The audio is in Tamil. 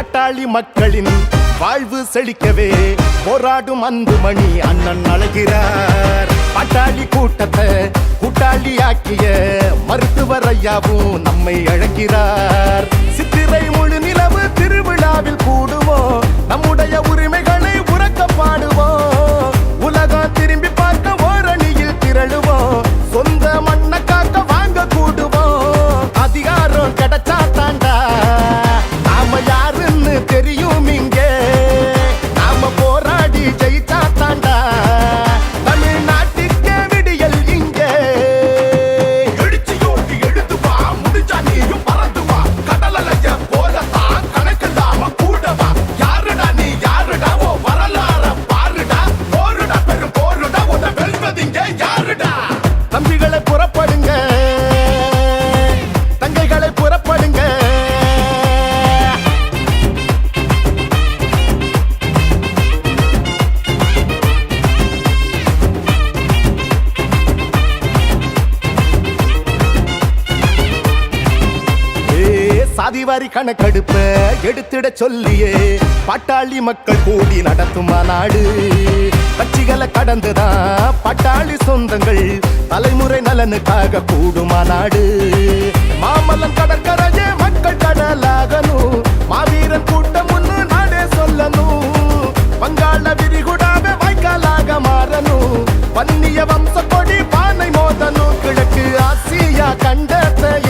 பாட்டாளி மக்களின் வாழ்வு செழிக்கவே போராடும் அன்பு மணி அண்ணன் அழகிறார். பாட்டாளி கூட்டத்தை கூட்டாளி ஆக்கிய மருத்துவர் ஐயாவும் நம்மை அழைக்கிறார் சித்திரை முழு நிலவு திருவிழாவில் கூடுவோம் நம்முடைய உரிமைகளை உறக்க பாடுவோம் உலகம் திரும்பி பார்க்க ஓரணியில் திரளுவோம் சொந்த வரி கணக்கெடுப்ப எடுத்திட சொல்லியே. பட்டாளி மக்கள் கூடி நடத்தும் நாடு? கட்சிகளை கடந்துதான் பட்டாளி சொந்தங்கள் தலைமுறை நலனுக்காக கூடும் நாடு? மாமல்லன் கடற்கரையே மக்கள் கடலாகணும். மாவீரன் கூட்டம் ஒன்று நாடே சொல்லணும். வங்காள விரிகுடாவே வாய்க்காலாக மாறணும். வன்னிய வம்ச கொடி பானை மோதணும். கிழக்கு ஆசியா கண்டத்தையே